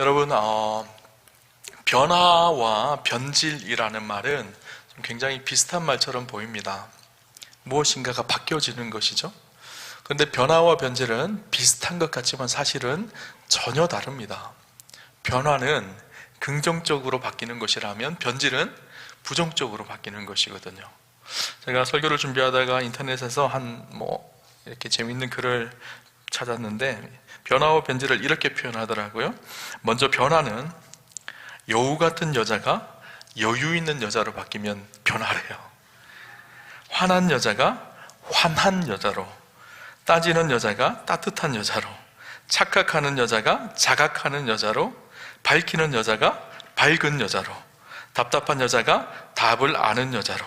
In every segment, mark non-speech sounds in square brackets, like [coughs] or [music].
여러분, 어, 변화와 변질이라는 말은 좀 굉장히 비슷한 말처럼 보입니다. 무엇인가가 바뀌어지는 것이죠. 그런데 변화와 변질은 비슷한 것 같지만 사실은 전혀 다릅니다. 변화는 긍정적으로 바뀌는 것이라면 변질은 부정적으로 바뀌는 것이거든요. 제가 설교를 준비하다가 인터넷에서 한 뭐 이렇게 재미있는 글을 찾았는데 변화와 변질을 이렇게 표현하더라고요. 먼저 변화는 여우 같은 여자가 여유 있는 여자로 바뀌면 변화래요. 화난 여자가 환한 여자로, 따지는 여자가 따뜻한 여자로, 착각하는 여자가 자각하는 여자로, 밝히는 여자가 밝은 여자로, 답답한 여자가 답을 아는 여자로,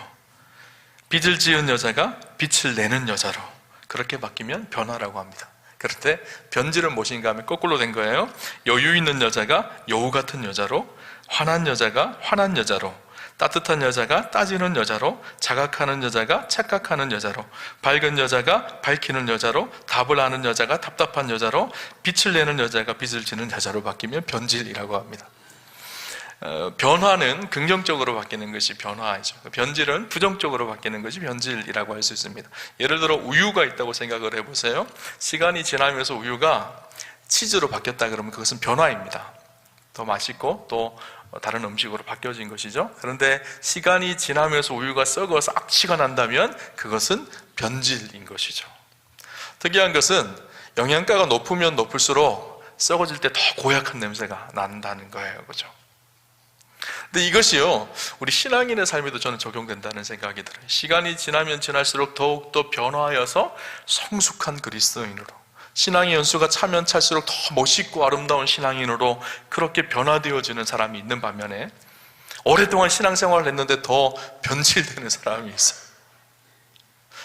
빚을 지은 여자가 빛을 내는 여자로, 그렇게 바뀌면 변화라고 합니다. 그런데 변질은 무엇인가 하면 거꾸로 된 거예요. 여유 있는 여자가 여우 같은 여자로, 화난 여자가 화난 여자로, 따뜻한 여자가 따지는 여자로, 자각하는 여자가 착각하는 여자로, 밝은 여자가 밝히는 여자로, 답을 아는 여자가 답답한 여자로, 빛을 내는 여자가 빛을 지는 여자로 바뀌면 변질이라고 합니다. 어, 변화는 긍정적으로 바뀌는 것이 변화이죠. 변질은 부정적으로 바뀌는 것이 변질이라고 할 수 있습니다. 예를 들어 우유가 있다고 생각을 해보세요. 시간이 지나면서 우유가 치즈로 바뀌었다 그러면 그것은 변화입니다. 더 맛있고 또 다른 음식으로 바뀌어진 것이죠. 그런데 시간이 지나면서 우유가 썩어서 악취가 난다면 그것은 변질인 것이죠. 특이한 것은 영양가가 높으면 높을수록 썩어질 때 더 고약한 냄새가 난다는 거예요. 그죠? 근데 이것이요, 우리 신앙인의 삶에도 저는 적용된다는 생각이 들어요. 시간이 지나면 지날수록 더욱더 변화하여서 성숙한 그리스도인으로, 신앙의 연수가 차면 찰수록 더 멋있고 아름다운 신앙인으로 그렇게 변화되어지는 사람이 있는 반면에, 오랫동안 신앙생활을 했는데 더 변질되는 사람이 있어요.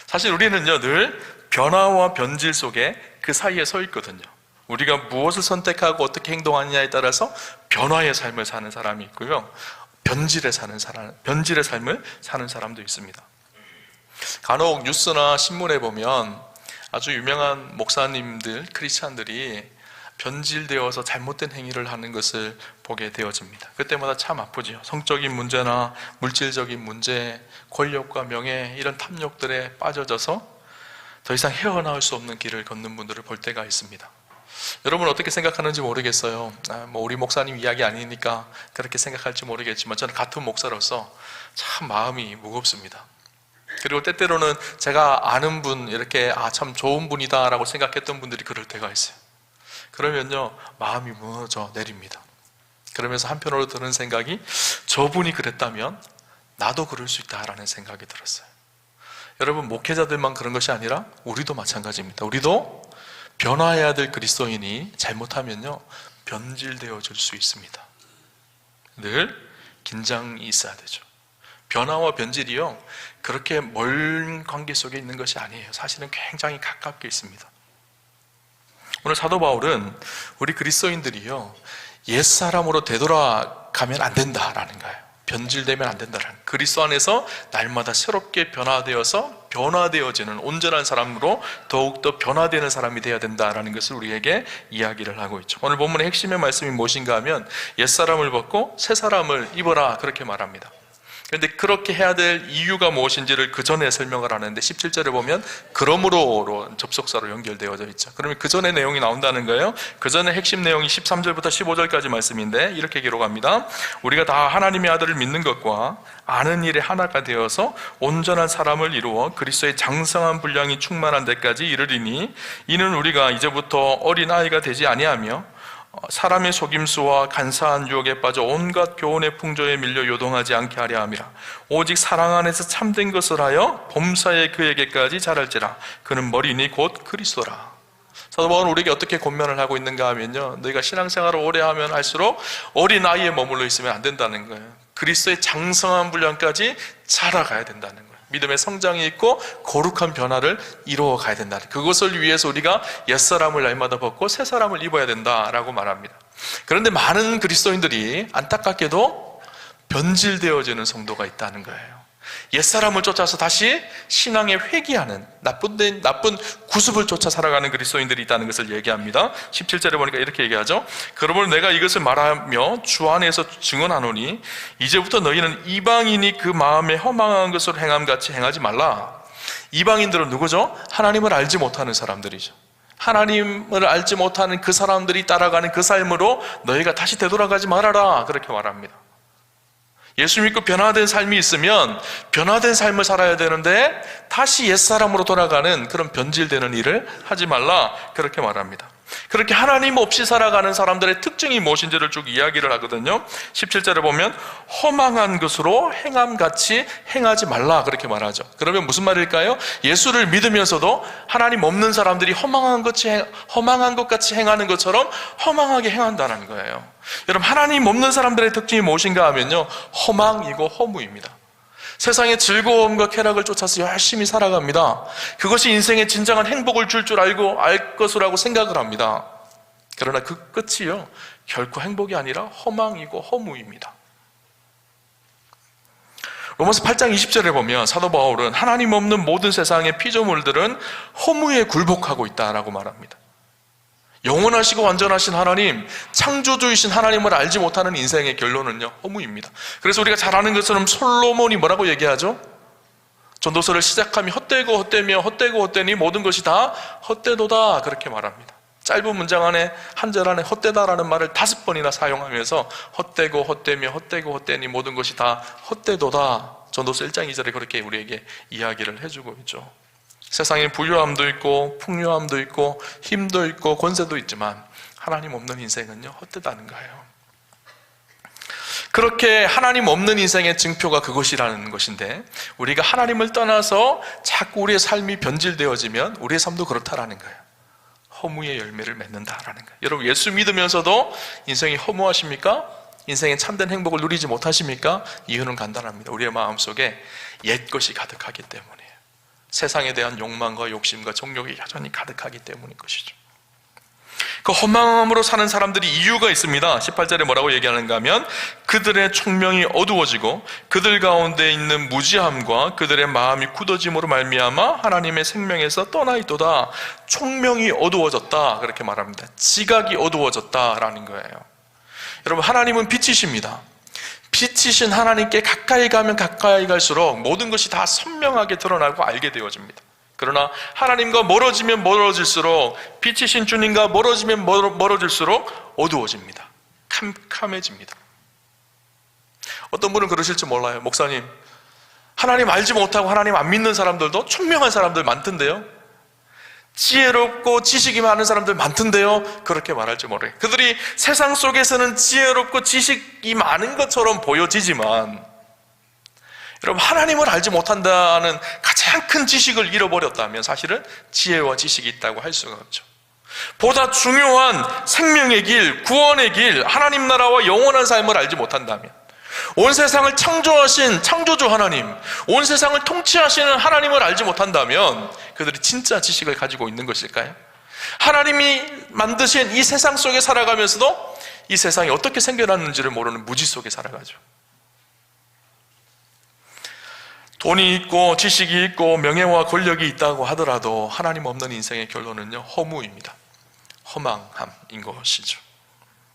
사실 우리는요, 늘 변화와 변질 속에 그 사이에 서 있거든요. 우리가 무엇을 선택하고 어떻게 행동하느냐에 따라서 변화의 삶을 사는 사람이 있고요. 변질에 사는 사람, 변질의 삶을 사는 사람도 있습니다. 간혹 뉴스나 신문에 보면 아주 유명한 목사님들, 크리스찬들이 변질되어서 잘못된 행위를 하는 것을 보게 되어집니다. 그때마다 참 아프죠. 성적인 문제나 물질적인 문제, 권력과 명예 이런 탐욕들에 빠져져서 더 이상 헤어나올 수 없는 길을 걷는 분들을 볼 때가 있습니다. 여러분 어떻게 생각하는지 모르겠어요. 아, 뭐 우리 목사님 이야기 아니니까 그렇게 생각할지 모르겠지만 저는 같은 목사로서 참 마음이 무겁습니다. 그리고 때때로는 제가 아는 분 이렇게 아 참 좋은 분이다라고 생각했던 분들이 그럴 때가 있어요. 그러면요 마음이 무너져 내립니다. 그러면서 한편으로 드는 생각이 저분이 그랬다면 나도 그럴 수 있다라는 생각이 들었어요. 여러분 목회자들만 그런 것이 아니라 우리도 마찬가지입니다. 우리도 변화해야 될 그리스도인이 잘못하면요 변질되어질 수 있습니다. 늘 긴장이 있어야 되죠. 변화와 변질이요 그렇게 먼 관계 속에 있는 것이 아니에요. 사실은 굉장히 가깝게 있습니다. 오늘 사도 바울은 우리 그리스도인들이요 옛 사람으로 되돌아가면 안 된다라는 거예요. 변질되면 안 된다라는 그리스도 안에서 날마다 새롭게 변화되어서 변화되어지는 온전한 사람으로 더욱더 변화되는 사람이 되어야 된다라는 것을 우리에게 이야기를 하고 있죠. 오늘 본문의 핵심의 말씀이 무엇인가 하면 옛사람을 벗고 새 사람을 입어라 그렇게 말합니다. 그런데 그렇게 해야 될 이유가 무엇인지를 그 전에 설명을 하는데 17절에 보면 그러므로로 접속사로 연결되어져 있죠. 그러면 그 전에 내용이 나온다는 거예요. 그 전에 핵심 내용이 13절부터 15절까지 말씀인데 이렇게 기록합니다. 우리가 다 하나님의 아들을 믿는 것과 아는 일에 하나가 되어서 온전한 사람을 이루어 그리스도의 장성한 분량이 충만한 데까지 이르리니 이는 우리가 이제부터 어린 아이가 되지 아니하며 사람의 속임수와 간사한 유혹에 빠져 온갖 교훈의 풍조에 밀려 요동하지 않게 하려 함이라. 오직 사랑 안에서 참된 것을 하여 범사에 그에게까지 자랄지라. 그는 머리니 곧 그리스도라. 사도 바울은 우리에게 어떻게 권면을 하고 있는가 하면요. 너희가 신앙생활을 오래 하면 할수록 어린 아이에 머물러 있으면 안 된다는 거예요. 그리스도의 장성한 분량까지 자라가야 된다는 거예요 믿음의 성장이 있고 거룩한 변화를 이루어 가야 된다. 그것을 위해서 우리가 옛사람을 날마다 벗고 새사람을 입어야 된다라고 말합니다. 그런데 많은 그리스도인들이 안타깝게도 변질되어지는 성도가 있다는 거예요. 옛사람을 쫓아서 다시 신앙에 회귀하는 나쁜 데- 나쁜 구습을 쫓아 살아가는 그리스도인들이 있다는 것을 얘기합니다. 17절에 보니까 이렇게 얘기하죠. 그러므로 내가 이것을 말하며 주 안에서 증언하노니 이제부터 너희는 이방인이 그 마음에 허망한 것을 행함 같이 행하지 말라. 이방인들은 누구죠? 하나님을 알지 못하는 사람들이죠. 하나님을 알지 못하는 그 사람들이 따라가는 그 삶으로 너희가 다시 되돌아가지 말아라. 그렇게 말합니다. 예수 믿고 변화된 삶이 있으면 변화된 삶을 살아야 되는데 다시 옛사람으로 돌아가는 그런 변질되는 일을 하지 말라. 그렇게 말합니다. 그렇게 하나님 없이 살아가는 사람들의 특징이 무엇인지를 쭉 이야기를 하거든요. 17절에 보면 허망한 것으로 행함같이 행하지 말라 그렇게 말하죠. 그러면 무슨 말일까요? 예수를 믿으면서도 하나님 없는 사람들이 허망한 것이 행- 허망한 것 같이 행하는 것처럼 허망하게 행한다는 거예요. 여러분 하나님 없는 사람들의 특징이 무엇인가 하면요. 허망이고 허무입니다. 세상의 즐거움과 쾌락을 쫓아서 열심히 살아갑니다. 그것이 인생의 진정한 행복을 줄줄 알고 알 것이라고 생각을 합니다. 그러나 그 끝이요. 결코 행복이 아니라 허망이고 허무입니다. 로마서 8장 20절에 보면 사도 바울은 하나님 없는 모든 세상의 피조물들은 허무에 굴복하고 있다라고 말합니다. 영원하시고 완전하신 하나님, 창조주이신 하나님을 알지 못하는 인생의 결론은요, 허무입니다. 그래서 우리가 잘 아는 것처럼 솔로몬이 뭐라고 얘기하죠? 전도서를 시작하며 헛되고 헛되며 헛되고 헛되니 모든 것이 다 헛되도다. 그렇게 말합니다. 짧은 문장 안에 한 절 안에 헛되다라는 말을 다섯 번이나 사용하면서 헛되고 헛되며 헛되고 헛되니 모든 것이 다 헛되도다. 전도서 1장 2절에 그렇게 우리에게 이야기를 해주고 있죠. 세상에 부유함도 있고 풍요함도 있고 힘도 있고 권세도 있지만 하나님 없는 인생은요 헛되다는 거예요. 그렇게 하나님 없는 인생의 증표가 그것이라는 것인데 우리가 하나님을 떠나서 자꾸 우리의 삶이 변질되어지면 우리의 삶도 그렇다라는 거예요. 허무의 열매를 맺는다라는 거예요. 여러분 예수 믿으면서도 인생이 허무하십니까? 인생의 참된 행복을 누리지 못하십니까? 이유는 간단합니다. 우리의 마음속에 옛 것이 가득하기 때문이에요. 세상에 대한 욕망과 욕심과 정욕이 여전히 가득하기 때문인 것이죠. 그 허망함으로 사는 사람들이 이유가 있습니다. 18절에 뭐라고 얘기하는가 하면 그들의 총명이 어두워지고 그들 가운데 있는 무지함과 그들의 마음이 굳어짐으로 말미암아 하나님의 생명에서 떠나 있도다. 총명이 어두워졌다. 그렇게 말합니다. 지각이 어두워졌다라는 거예요. 여러분 하나님은 빛이십니다. 빛이신 하나님께 가까이 가면 가까이 갈수록 모든 것이 다 선명하게 드러나고 알게 되어집니다. 그러나 하나님과 멀어지면 멀어질수록 빛이신 주님과 멀어지면 멀어, 멀어질수록 어두워집니다. 캄캄해집니다. 어떤 분은 그러실지 몰라요. 목사님, 하나님 알지 못하고 하나님 안 믿는 사람들도 총명한 사람들 많던데요. 지혜롭고 지식이 많은 사람들 많던데요. 그렇게 말할지 모르겠어요. 그들이 세상 속에서는 지혜롭고 지식이 많은 것처럼 보여지지만 여러분 하나님을 알지 못한다는 가장 큰 지식을 잃어버렸다면 사실은 지혜와 지식이 있다고 할 수가 없죠. 보다 중요한 생명의 길, 구원의 길, 하나님 나라와 영원한 삶을 알지 못한다면 온 세상을 창조하신 창조주 하나님, 온 세상을 통치하시는 하나님을 알지 못한다면 그들이 진짜 지식을 가지고 있는 것일까요? 하나님이 만드신 이 세상 속에 살아가면서도 이 세상이 어떻게 생겨났는지를 모르는 무지 속에 살아가죠. 돈이 있고 지식이 있고 명예와 권력이 있다고 하더라도 하나님 없는 인생의 결론은요 허무입니다. 허망함인 것이죠.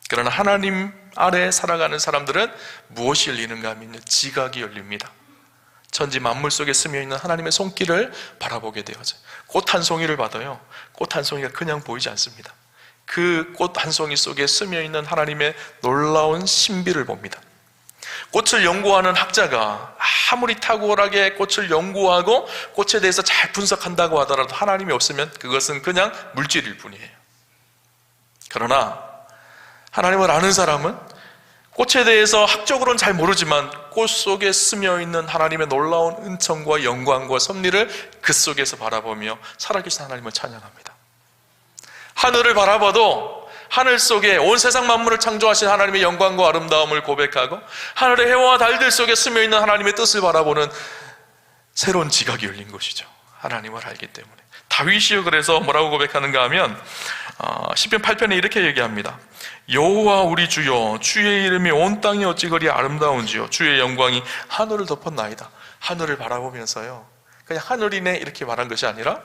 그러나 하나님 아래 살아가는 사람들은 무엇이 열리는가 하면요 지각이 열립니다. 천지 만물 속에 스며 있는 하나님의 손길을 바라보게 되어져. 꽃한 송이를 봐도요 꽃 한 송이가 그냥 보이지 않습니다. 그 꽃 한 송이 속에 스며 있는 하나님의 놀라운 신비를 봅니다. 꽃을 연구하는 학자가 아무리 탁월하게 꽃을 연구하고 꽃에 대해서 잘 분석한다고 하더라도 하나님이 없으면 그것은 그냥 물질일 뿐이에요. 그러나 하나님을 아는 사람은 꽃에 대해서 학적으로는 잘 모르지만 꽃 속에 스며 있는 하나님의 놀라운 은총과 영광과 섭리를 그 속에서 바라보며 살아계신 하나님을 찬양합니다. 하늘을 바라봐도 하늘 속에 온 세상 만물을 창조하신 하나님의 영광과 아름다움을 고백하고 하늘의 해와 달들 속에 스며 있는 하나님의 뜻을 바라보는 새로운 지각이 열린 것이죠. 하나님을 알기 때문에. 다윗이요 그래서 뭐라고 고백하는가 하면 어, 시편 8편에 이렇게 얘기합니다. 여호와 우리 주여 주의 이름이 온 땅이 어찌 그리 아름다운지요 주의 영광이 하늘을 덮었나이다. 하늘을 바라보면서요. 그냥 하늘이네 이렇게 말한 것이 아니라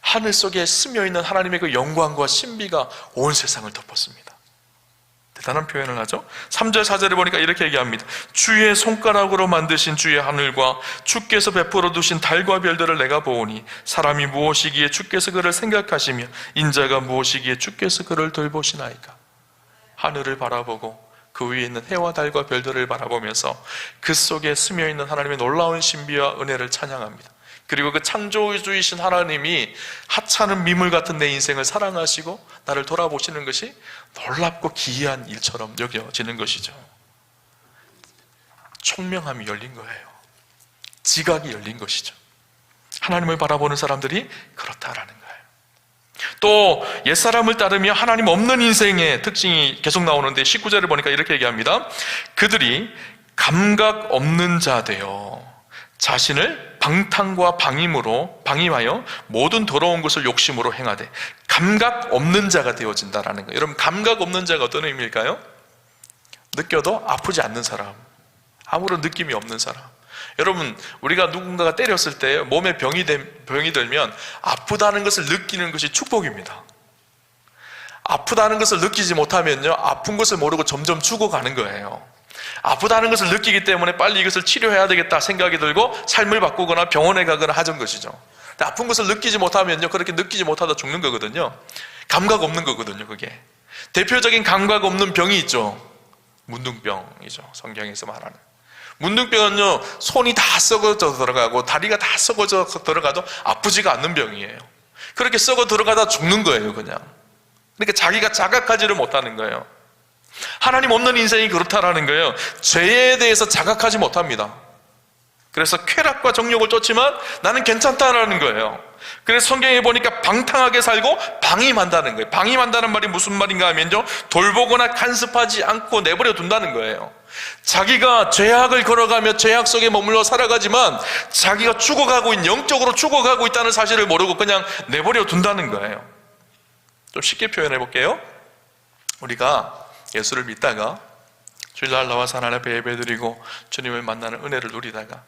하늘 속에 스며 있는 하나님의 그 영광과 신비가 온 세상을 덮었습니다. 대단한 표현을 하죠. 3절, 4절에 보니까 이렇게 얘기합니다. 주의 손가락으로 만드신 주의 하늘과 주께서 베풀어 두신 달과 별들을 내가 보오니 사람이 무엇이기에 주께서 그를 생각하시며 인자가 무엇이기에 주께서 그를 돌보시나이까. 하늘을 바라보고 그 위에 있는 해와 달과 별들을 바라보면서 그 속에 스며 있는 하나님의 놀라운 신비와 은혜를 찬양합니다. 그리고 그 창조주이신 하나님이 하찮은 미물 같은 내 인생을 사랑하시고 나를 돌아보시는 것이 놀랍고 기이한 일처럼 여겨지는 것이죠. 총명함이 열린 거예요. 지각이 열린 것이죠. 하나님을 바라보는 사람들이 그렇다라는 거예요. 또 옛사람을 따르며 하나님 없는 인생의 특징이 계속 나오는데 19절을 보니까 이렇게 얘기합니다. 그들이 감각 없는 자 되어 자신을 방탕과 방임으로 방임하여 모든 더러운 것을 욕심으로 행하되 감각 없는 자가 되어진다라는 거예요. 여러분 감각 없는 자가 어떤 의미일까요? 느껴도 아프지 않는 사람, 아무런 느낌이 없는 사람. 여러분 우리가 누군가가 때렸을 때 몸에 병이 되, 병이 들면 아프다는 것을 느끼는 것이 축복입니다. 아프다는 것을 느끼지 못하면요 아픈 것을 모르고 점점 죽어가는 거예요. 아프다는 것을 느끼기 때문에 빨리 이것을 치료해야 되겠다 생각이 들고 삶을 바꾸거나 병원에 가거나 하던 것이죠. 근데 아픈 것을 느끼지 못하면요, 그렇게 느끼지 못하다 죽는 거거든요. 감각 없는 거거든요, 그게. 대표적인 감각 없는 병이 있죠. 문둥병이죠. 성경에서 말하는. 문둥병은요, 손이 다 썩어져 들어가고 다리가 다 썩어져 들어가도 아프지가 않는 병이에요. 그렇게 썩어 들어가다 죽는 거예요, 그냥. 그러니까 자기가 자각하지를 못하는 거예요. 하나님 없는 인생이 그렇다라는 거예요. 죄에 대해서 자각하지 못합니다. 그래서 쾌락과 정욕을 쫓지만 나는 괜찮다라는 거예요. 그래서 성경에 보니까 방탕하게 살고 방임한다는 거예요. 방임한다는 말이 무슨 말인가 하면요. 돌보거나 간섭하지 않고 내버려 둔다는 거예요. 자기가 죄악을 걸어가며 죄악 속에 머물러 살아가지만 자기가 죽어가고 있는, 영적으로 죽어가고 있다는 사실을 모르고 그냥 내버려 둔다는 거예요. 좀 쉽게 표현해 볼게요. 우리가 예수를 믿다가 주일날 나와서 하나님 앞에 예배드리고 주님을 만나는 은혜를 누리다가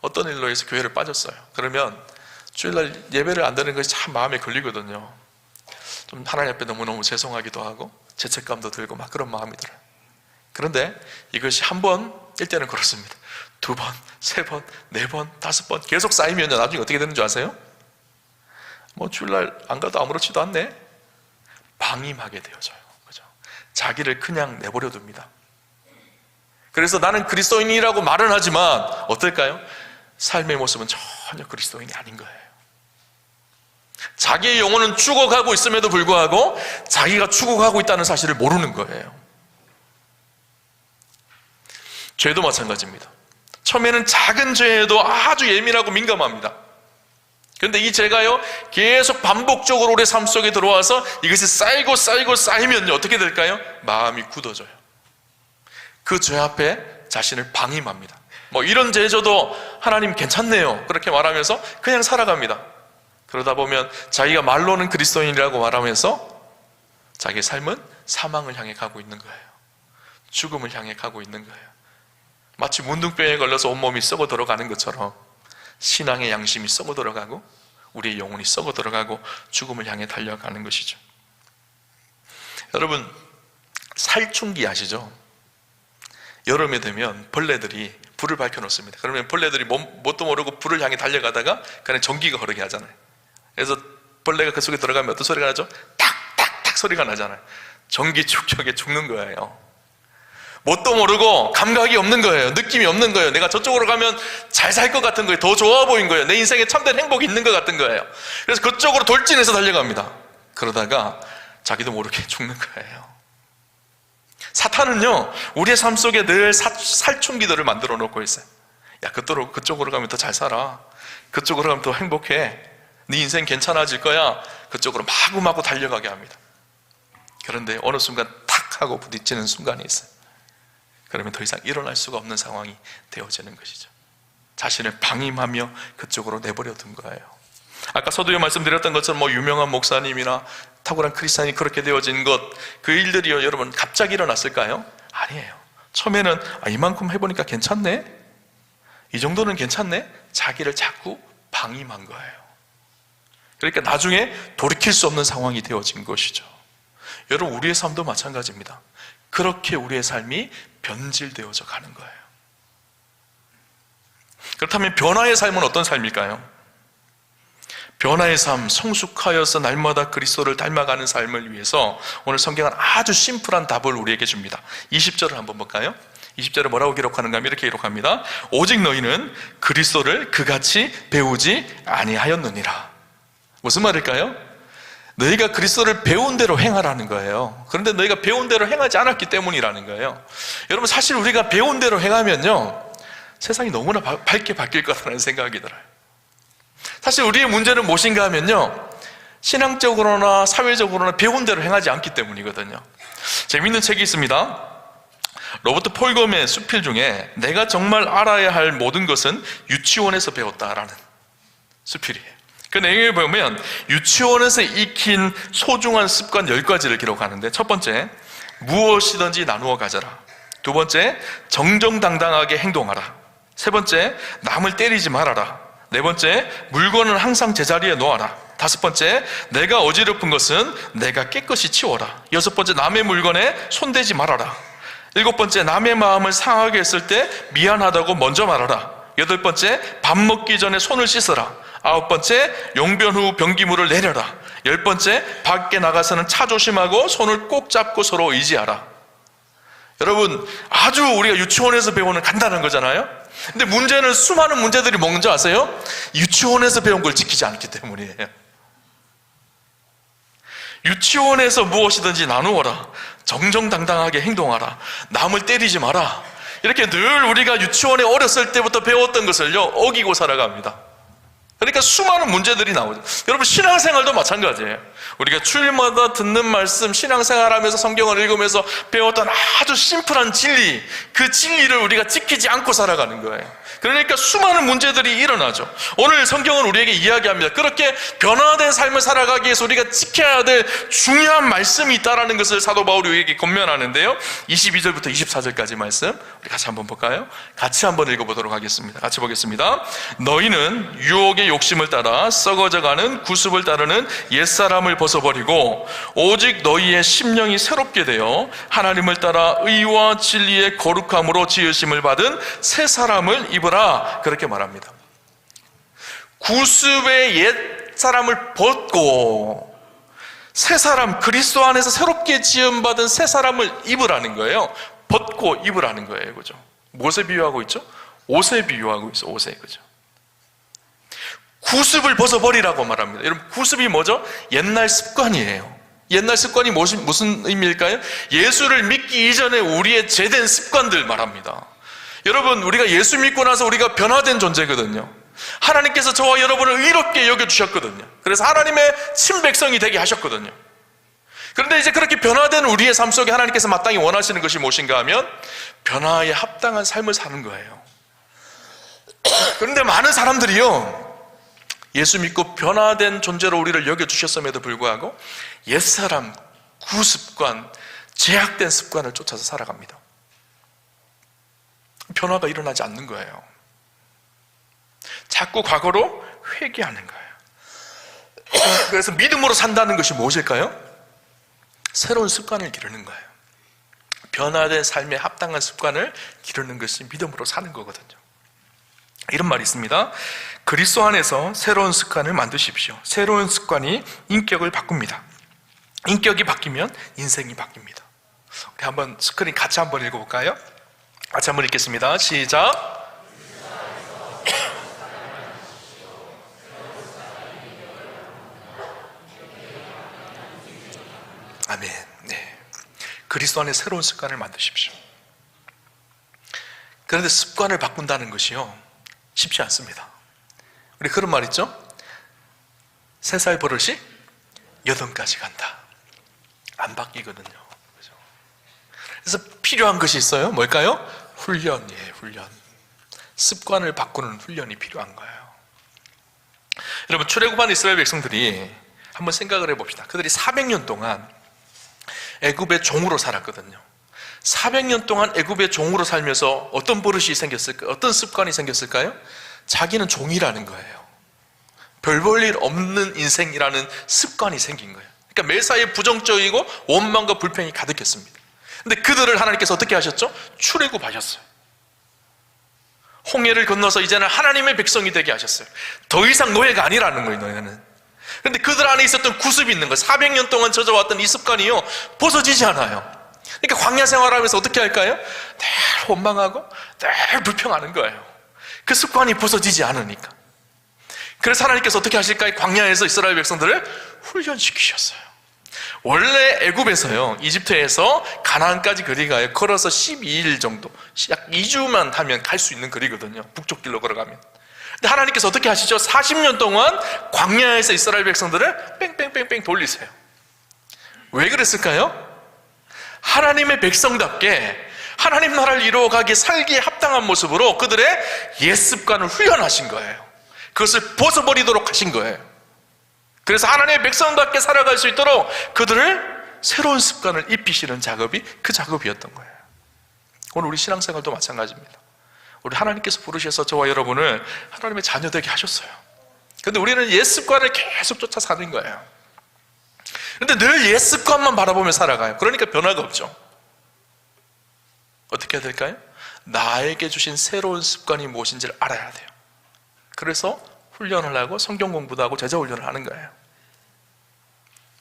어떤 일로 해서 교회를 빠졌어요. 그러면 주일날 예배를 안 드는 것이 참 마음에 걸리거든요. 좀 하나님 앞에 너무너무 죄송하기도 하고 죄책감도 들고 막 그런 마음이 들어요. 그런데 이것이 한 번 일 때는 그렇습니다. 두 번, 세 번, 네 번, 다섯 번 계속 쌓이면 나중에 어떻게 되는 줄 아세요? 뭐 주일날 안 가도 아무렇지도 않네. 방임하게 되어져요. 자기를 그냥 내버려 둡니다. 그래서 나는 그리스도인이라고 말은 하지만 어떨까요? 삶의 모습은 전혀 그리스도인이 아닌 거예요. 자기의 영혼은 죽어가고 있음에도 불구하고 자기가 죽어가고 있다는 사실을 모르는 거예요. 죄도 마찬가지입니다. 처음에는 작은 죄에도 아주 예민하고 민감합니다. 그런데 이 죄가요, 계속 반복적으로 우리 삶 속에 들어와서 이것이 쌓이고 쌓이고 쌓이면요, 어떻게 될까요? 마음이 굳어져요. 그 죄 앞에 자신을 방임합니다. 뭐 이런 죄져도 하나님 괜찮네요. 그렇게 말하면서 그냥 살아갑니다. 그러다 보면 자기가 말로는 그리스도인이라고 말하면서 자기 삶은 사망을 향해 가고 있는 거예요. 죽음을 향해 가고 있는 거예요. 마치 문둥병에 걸려서 온몸이 썩어 들어가는 것처럼 신앙의 양심이 썩어 들어가고 우리의 영혼이 썩어 들어가고 죽음을 향해 달려가는 것이죠. 여러분 살충기 아시죠? 여름에 되면 벌레들이 불을 밝혀 놓습니다. 그러면 벌레들이 뭣도 모르고 불을 향해 달려가다가 그냥 전기가 흐르게 하잖아요. 그래서 벌레가 그 속에 들어가면 어떤 소리가 나죠? 탁탁탁 소리가 나잖아요. 전기 축적에 죽는 거예요. 뭣도 모르고 감각이 없는 거예요. 느낌이 없는 거예요. 내가 저쪽으로 가면 잘 살 것 같은 거예요. 더 좋아 보인 거예요. 내 인생에 참된 행복이 있는 것 같은 거예요. 그래서 그쪽으로 돌진해서 달려갑니다. 그러다가 자기도 모르게 [laughs] 죽는 거예요. 사탄은요, 우리의 삶 속에 늘 사, 살충기들을 만들어 놓고 있어요. 야, 그쪽으로, 그쪽으로 가면 더 잘 살아. 그쪽으로 가면 더 행복해. 네 인생 괜찮아질 거야. 그쪽으로 마구마구 달려가게 합니다. 그런데 어느 순간 탁 하고 부딪히는 순간이 있어요. 그러면 더 이상 일어날 수가 없는 상황이 되어지는 것이죠. 자신을 방임하며 그쪽으로 내버려 둔 거예요. 아까 서두에 말씀드렸던 것처럼 뭐 유명한 목사님이나 탁월한 크리스찬이 그렇게 되어진 것, 그 일들이요, 여러분, 갑자기 일어났을까요? 아니에요. 처음에는, 아, 이만큼 해보니까 괜찮네? 이 정도는 괜찮네? 자기를 자꾸 방임한 거예요. 그러니까 나중에 돌이킬 수 없는 상황이 되어진 것이죠. 여러분, 우리의 삶도 마찬가지입니다. 그렇게 우리의 삶이 변질되어져 가는 거예요. 그렇다면 변화의 삶은 어떤 삶일까요? 변화의 삶, 성숙하여서 날마다 그리스도를 닮아가는 삶을 위해서 오늘 성경은 아주 심플한 답을 우리에게 줍니다. 20절을 한번 볼까요? 20절에 뭐라고 기록하는가 하면 이렇게 기록합니다. 오직 너희는 그리스도를 그같이 배우지 아니하였느니라. 무슨 말일까요? 너희가 그리스도를 배운 대로 행하라는 거예요. 그런데 너희가 배운 대로 행하지 않았기 때문이라는 거예요. 여러분 사실 우리가 배운 대로 행하면요. 세상이 너무나 바- 밝게 바뀔 거라는 생각이 들어요. 사실 우리의 문제는 무엇인가 하면요. 신앙적으로나 사회적으로나 배운 대로 행하지 않기 때문이거든요. 재밌는 책이 있습니다. 로버트 폴검의 수필 중에 내가 정말 알아야 할 모든 것은 유치원에서 배웠다라는 수필이에요. 그 내용을 보면 유치원에서 익힌 소중한 습관 10가지를 기록하는데 첫 번째, 무엇이든지 나누어 가져라. 두 번째, 정정당당하게 행동하라. 세 번째, 남을 때리지 말아라. 네 번째, 물건을 항상 제자리에 놓아라. 다섯 번째, 내가 어지럽은 것은 내가 깨끗이 치워라. 여섯 번째, 남의 물건에 손대지 말아라. 일곱 번째, 남의 마음을 상하게 했을 때 미안하다고 먼저 말하라. 여덟 번째, 밥 먹기 전에 손을 씻어라. 아홉 번째, 용변 후 변기물을 내려라. 열 번째, 밖에 나가서는 차 조심하고 손을 꼭 잡고 서로 의지하라. 여러분, 아주 우리가 유치원에서 배우는 간단한 거잖아요? 근데 문제는 수많은 문제들이 뭔지 아세요? 유치원에서 배운 걸 지키지 않기 때문이에요. 유치원에서 무엇이든지 나누어라. 정정당당하게 행동하라. 남을 때리지 마라. 이렇게 늘 우리가 유치원에 어렸을 때부터 배웠던 것을요, 어기고 살아갑니다. 그러니까 수많은 문제들이 나오죠. 여러분, 신앙생활도 마찬가지예요. 우리가 주일마다 듣는 말씀, 신앙생활 하면서 성경을 읽으면서 배웠던 아주 심플한 진리, 그 진리를 우리가 지키지 않고 살아가는 거예요. 그러니까 수많은 문제들이 일어나죠. 오늘 성경은 우리에게 이야기합니다. 그렇게 변화된 삶을 살아가기 위해서 우리가 지켜야 될 중요한 말씀이 있다라는 것을 사도 바울이 우리에게 권면하는데요. 22절부터 24절까지 말씀 우리 같이 한번 볼까요? 같이 한번 읽어보도록 하겠습니다. 같이 보겠습니다. 너희는 유혹의 욕심을 따라 썩어져가는 구습을 따르는 옛사람을 벗어버리고 오직 너희의 심령이 새롭게 되어 하나님을 따라 의와 진리의 거룩함으로 지으심을 받은 새 사람을 입으라 그렇게 말합니다. 구습의 옛 사람을 벗고 새 사람 그리스도 안에서 새롭게 지음 받은 새 사람을 입으라는 거예요. 벗고 입으라는 거예요, 그죠? 무엇에 비유하고 있죠? 옷에 비유하고 있어, 옷에 그죠? 구습을 벗어버리라고 말합니다. 여러분, 구습이 뭐죠? 옛날 습관이에요. 옛날 습관이 무슨, 무슨 의미일까요? 예수를 믿기 이전에 우리의 제된 습관들 말합니다. 여러분, 우리가 예수 믿고 나서 우리가 변화된 존재거든요. 하나님께서 저와 여러분을 의롭게 여겨주셨거든요. 그래서 하나님의 친백성이 되게 하셨거든요. 그런데 이제 그렇게 변화된 우리의 삶 속에 하나님께서 마땅히 원하시는 것이 무엇인가 하면 변화에 합당한 삶을 사는 거예요. [coughs] 그런데 많은 사람들이요, 예수 믿고 변화된 존재로 우리를 여겨주셨음에도 불구하고 옛사람, 구습관, 제약된 습관을 쫓아서 살아갑니다. 변화가 일어나지 않는 거예요. 자꾸 과거로 회귀하는 거예요. [clears throat] 그래서 믿음으로 산다는 것이 무엇일까요? 새로운 습관을 기르는 거예요. 변화된 삶에 합당한 습관을 기르는 것이 믿음으로 사는 거거든요. 이런 말이 있습니다. 그리스도 안에서 새로운 습관을 만드십시오. 새로운 습관이 인격을 바꿉니다. 인격이 바뀌면 인생이 바뀝니다. 우리 한번 스크린 같이 한번 읽어볼까요? 같이 한번 읽겠습니다. 시작. [coughs] 아멘. 네. 그리스도 안에 새로운 습관을 만드십시오. 그런데 습관을 바꾼다는 것이요. 쉽지 않습니다. 우리 그런 말 있죠? 세 살 버릇이 여든까지 간다. 안 바뀌거든요. 그죠? 그래서 필요한 것이 있어요. 뭘까요? 훈련이에요, 훈련. 습관을 바꾸는 훈련이 필요한 거예요. 여러분, 출애굽한 이스라엘 백성들이 한번 생각을 해봅시다. 그들이 400년 동안 애굽의 종으로 살았거든요. 400년 동안 애굽의 종으로 살면서 어떤 버릇이 생겼을까요? 어떤 습관이 생겼을까요? 자기는 종이라는 거예요. 별 볼 일 없는 인생이라는 습관이 생긴 거예요. 그러니까 매사에 부정적이고 원망과 불평이 가득했습니다. 근데 그들을 하나님께서 어떻게 하셨죠? 출애굽하셨어요. 홍해를 건너서 이제는 하나님의 백성이 되게 하셨어요. 더 이상 노예가 아니라는 거예요, 너희는. 근데 그들 안에 있었던 구습이 있는 거예요. 400년 동안 젖어왔던 이 습관이요, 벗어지지 않아요. 그러니까 광야 생활하면서 어떻게 할까요? 늘 원망하고 늘 불평하는 거예요. 그 습관이 벗어지지 않으니까. 그래서 하나님께서 어떻게 하실까요? 광야에서 이스라엘 백성들을 훈련시키셨어요. 원래 애굽에서요, 이집트에서 가나안까지 거리가요, 걸어서 12일 정도, 약 2주만 하면 갈 수 있는 거리거든요. 북쪽 길로 걸어가면. 근데 하나님께서 어떻게 하시죠? 40년 동안 광야에서 이스라엘 백성들을 뺑뺑뺑뺑 돌리세요. 왜 그랬을까요? 하나님의 백성답게 하나님 나라를 이루어가기 살기에 합당한 모습으로 그들의 옛 습관을 훈련하신 거예요. 그것을 벗어버리도록 하신 거예요. 그래서 하나님의 백성답게 살아갈 수 있도록 그들을 새로운 습관을 입히시는 작업이 그 작업이었던 거예요. 오늘 우리 신앙생활도 마찬가지입니다. 우리 하나님께서 부르셔서 저와 여러분을 하나님의 자녀 되게 하셨어요. 근데 우리는 옛 습관을 계속 쫓아 사는 거예요. 근데 늘 옛 습관만 바라보며 살아가요. 그러니까 변화가 없죠. 어떻게 해야 될까요? 나에게 주신 새로운 습관이 무엇인지를 알아야 돼요. 그래서 훈련을 하고 성경 공부도 하고 제자 훈련을 하는 거예요.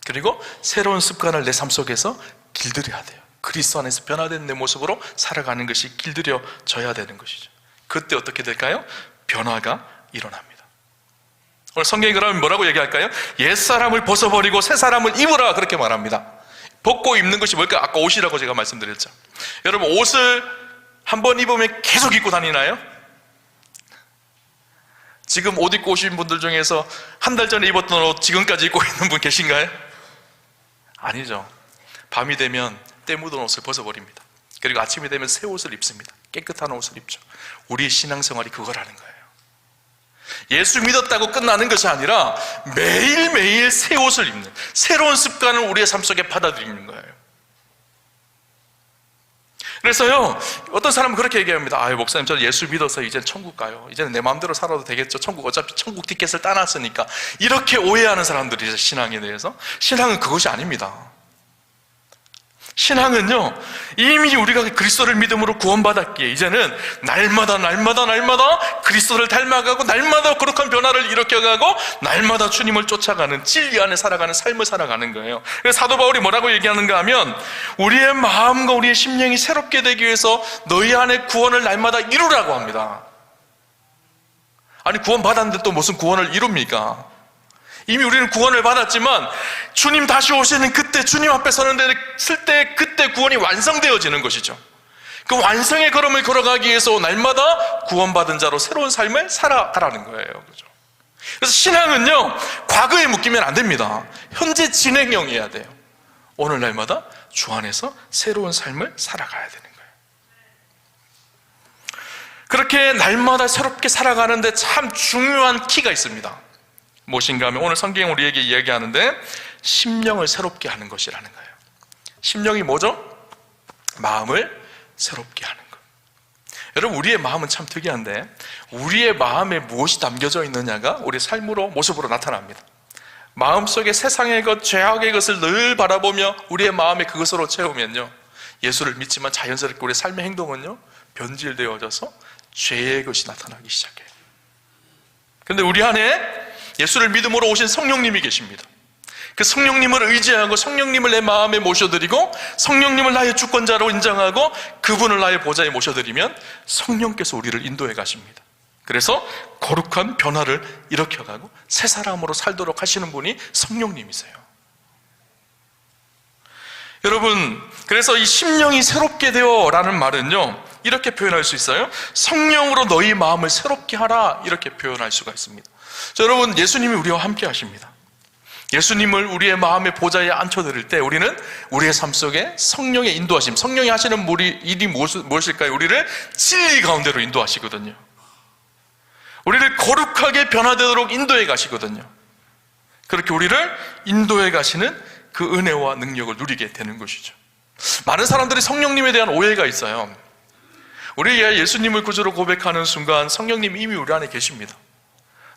그리고 새로운 습관을 내 삶 속에서 길들여야 돼요. 그리스도 안에서 변화된 내 모습으로 살아가는 것이 길들여져야 되는 것이죠. 그때 어떻게 될까요? 변화가 일어납니다. 오늘 성경이 그러면 뭐라고 얘기할까요? 옛 사람을 벗어버리고 새 사람을 입으라 그렇게 말합니다. 벗고 입는 것이 뭘까? 아까 옷이라고 제가 말씀드렸죠. 여러분 옷을 한 번 입으면 계속 입고 다니나요? 지금 옷 입고 오신 분들 중에서 한 달 전에 입었던 옷 지금까지 입고 있는 분 계신가요? 아니죠. 밤이 되면 때 묻은 옷을 벗어버립니다. 그리고 아침이 되면 새 옷을 입습니다. 깨끗한 옷을 입죠. 우리 신앙생활이 그거라는 거예요. 예수 믿었다고 끝나는 것이 아니라 매일매일 새 옷을 입는 새로운 습관을 우리의 삶 속에 받아들이는 거예요. 그래서요, 어떤 사람은 그렇게 얘기합니다. 아유, 목사님, 저는 예수 믿어서 이제 천국 가요. 이제는 내 마음대로 살아도 되겠죠. 천국, 어차피 천국 티켓을 따놨으니까. 이렇게 오해하는 사람들이 있어요, 신앙에 대해서. 신앙은 그것이 아닙니다. 신앙은요, 이미 우리가 그리스도를 믿음으로 구원받았기에, 이제는 날마다, 날마다, 날마다 그리스도를 닮아가고, 날마다 거룩한 변화를 일으켜가고, 날마다 주님을 쫓아가는, 진리 안에 살아가는 삶을 살아가는 거예요. 사도 바울이 뭐라고 얘기하는가 하면, 우리의 마음과 우리의 심령이 새롭게 되기 위해서 너희 안에 구원을 날마다 이루라고 합니다. 아니, 구원받았는데 또 무슨 구원을 이룹니까? 이미 우리는 구원을 받았지만 주님 다시 오시는 그때 주님 앞에 서는데 쓸 때 그때 구원이 완성되어지는 것이죠. 그 완성의 걸음을 걸어가기 위해서 날마다 구원받은 자로 새로운 삶을 살아가라는 거예요. 그죠? 그래서 신앙은요, 과거에 묶이면 안 됩니다. 현재 진행형이어야 돼요. 오늘 날마다 주 안에서 새로운 삶을 살아가야 되는 거예요. 그렇게 날마다 새롭게 살아가는데 참 중요한 키가 있습니다. 무엇인가 하면 오늘 성경이 우리에게 이야기하는데 심령을 새롭게 하는 것이라는 거예요. 심령이 뭐죠? 마음을 새롭게 하는 것. 여러분 우리의 마음은 참 특이한데 우리의 마음에 무엇이 담겨져 있느냐가 우리 삶으로 모습으로 나타납니다. 마음속에 세상의 것, 죄악의 것을 늘 바라보며 우리의 마음에 그것으로 채우면요. 예수를 믿지만 자연스럽게 우리의 삶의 행동은요. 변질되어져서 죄의 것이 나타나기 시작해요. 근데 우리 안에 예수를 믿음으로 오신 성령님이 계십니다. 그 성령님을 의지하고 성령님을 내 마음에 모셔드리고 성령님을 나의 주권자로 인정하고 그분을 나의 보좌에 모셔드리면 성령께서 우리를 인도해 가십니다. 그래서 거룩한 변화를 일으켜가고 새 사람으로 살도록 하시는 분이 성령님이세요. 여러분, 그래서 이 심령이 새롭게 되어 라는 말은요, 이렇게 표현할 수 있어요. 성령으로 너희 마음을 새롭게 하라. 이렇게 표현할 수가 있습니다. 자, 여러분, 예수님이 우리와 함께 하십니다. 예수님을 우리의 마음의 보좌에 앉혀드릴 때 우리는 우리의 삶 속에 성령의 인도하심, 성령이 하시는 일이 무엇일까요? 우리를 진리 가운데로 인도하시거든요. 우리를 거룩하게 변화되도록 인도해 가시거든요. 그렇게 우리를 인도해 가시는 그 은혜와 능력을 누리게 되는 것이죠. 많은 사람들이 성령님에 대한 오해가 있어요. 우리가 예수님을 구주로 고백하는 순간 성령님이 이미 우리 안에 계십니다.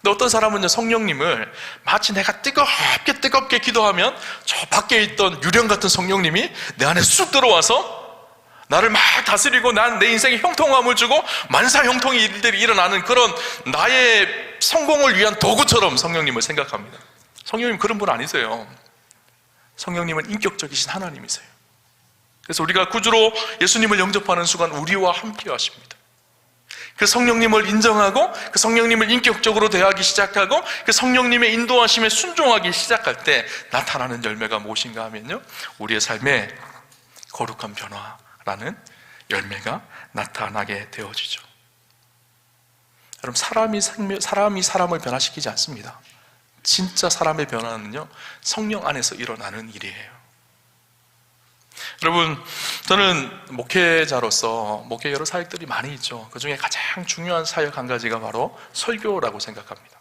근데 어떤 사람은요, 성령님을 마치 내가 뜨겁게 뜨겁게 기도하면 저 밖에 있던 유령 같은 성령님이 내 안에 쑥 들어와서 나를 막 다스리고 난 내 인생에 형통함을 주고 만사 형통의 일들이 일어나는 그런 나의 성공을 위한 도구처럼 성령님을 생각합니다. 성령님 그런 분 아니세요. 성령님은 인격적이신 하나님이세요. 그래서 우리가 구주로 예수님을 영접하는 순간 우리와 함께 하십니다. 그 성령님을 인정하고 그 성령님을 인격적으로 대하기 시작하고 그 성령님의 인도하심에 순종하기 시작할 때 나타나는 열매가 무엇인가 하면요. 우리의 삶에 거룩한 변화라는 열매가 나타나게 되어지죠. 여러분, 사람이, 사람이 사람을 변화시키지 않습니다. 진짜 사람의 변화는요, 성령 안에서 일어나는 일이에요. 여러분, 저는 목회자로서 목회 여러 사역들이 많이 있죠. 그 중에 가장 중요한 사역 한 가지가 바로 설교라고 생각합니다.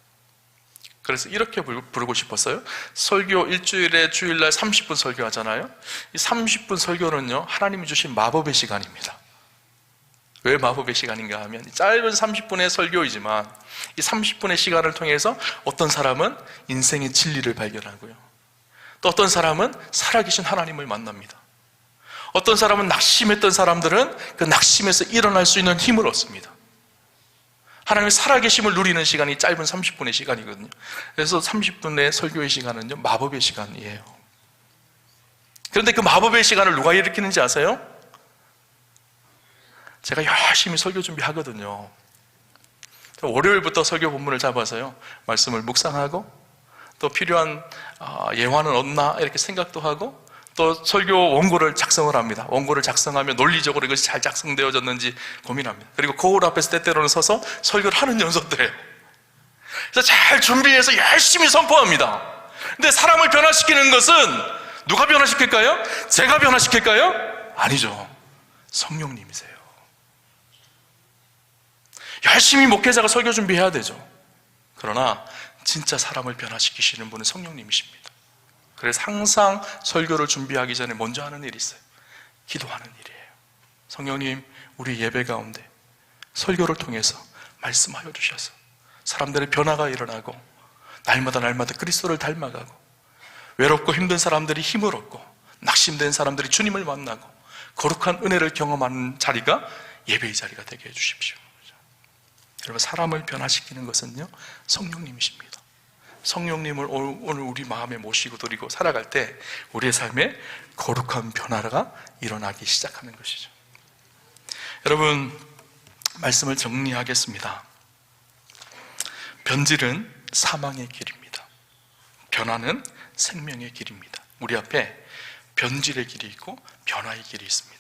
그래서 이렇게 부르- 부르고 싶었어요. 설교 일주일에 주일날 30분 설교하잖아요. 이 30분 설교는요, 하나님이 주신 마법의 시간입니다. 왜 마법의 시간인가 하면 이 짧은 30분의 설교이지만 이 30분의 시간을 통해서 어떤 사람은 인생의 진리를 발견하고요. 또 어떤 사람은 살아계신 하나님을 만납니다. 어떤 사람은 낙심했던 사람들은 그 낙심에서 일어날 수 있는 힘을 얻습니다. 하나님의 살아계심을 누리는 시간이 짧은 30분의 시간이거든요. 그래서 30분의 설교의 시간은요, 마법의 시간이에요. 그런데 그 마법의 시간을 누가 일으키는지 아세요? 제가 열심히 설교 준비하거든요. 월요일부터 설교 본문을 잡아서요, 말씀을 묵상하고, 또 필요한 아, 예화는 없나 이렇게 생각도 하고, 또 설교 원고를 작성을 합니다. 원고를 작성하면 논리적으로 이것이 잘 작성되어졌는지 고민합니다. 그리고 거울 앞에서 때때로는 서서 설교를 하는 연습도 해요. 그래서 잘 준비해서 열심히 선포합니다. 근데 사람을 변화시키는 것은 누가 변화시킬까요? 제가 변화시킬까요? 아니죠. 성령님이세요. 열심히 목회자가 설교 준비해야 되죠. 그러나 진짜 사람을 변화시키시는 분은 성령님이십니다. 그래서 항상 설교를 준비하기 전에 먼저 하는 일이 있어요. 기도하는 일이에요. 성령님, 우리 예배 가운데 설교를 통해서 말씀하여 주셔서 사람들의 변화가 일어나고 날마다 날마다 그리스도를 닮아가고 외롭고 힘든 사람들이 힘을 얻고 낙심된 사람들이 주님을 만나고 거룩한 은혜를 경험하는 자리가 예배의 자리가 되게 해 주십시오. 여러분 사람을 변화시키는 것은요 성령님이십니다. 성령님을 오늘 우리 마음에 모시고 드리고 살아갈 때 우리의 삶에 거룩한 변화가 일어나기 시작하는 것이죠. 여러분 말씀을 정리하겠습니다. 변질은 사망의 길입니다. 변화는 생명의 길입니다. 우리 앞에 변질의 길이 있고 변화의 길이 있습니다.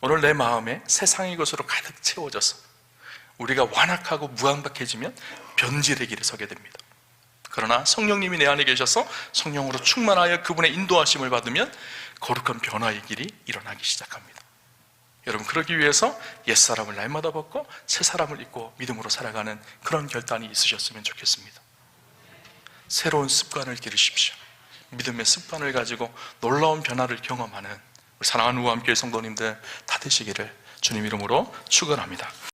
오늘 내 마음에 세상의 것으로 가득 채워져서 우리가 완악하고 무한박해지면 변질의 길에 서게 됩니다. 그러나 성령님이 내 안에 계셔서 성령으로 충만하여 그분의 인도하심을 받으면 거룩한 변화의 길이 일어나기 시작합니다. 여러분 그러기 위해서 옛사람을 날마다 벗고 새 사람을 입고 믿음으로 살아가는 그런 결단이 있으셨으면 좋겠습니다. 새로운 습관을 기르십시오. 믿음의 습관을 가지고 놀라운 변화를 경험하는 우리 사랑하는 함께 성도님들 다 되시기를 주님 이름으로 축원합니다.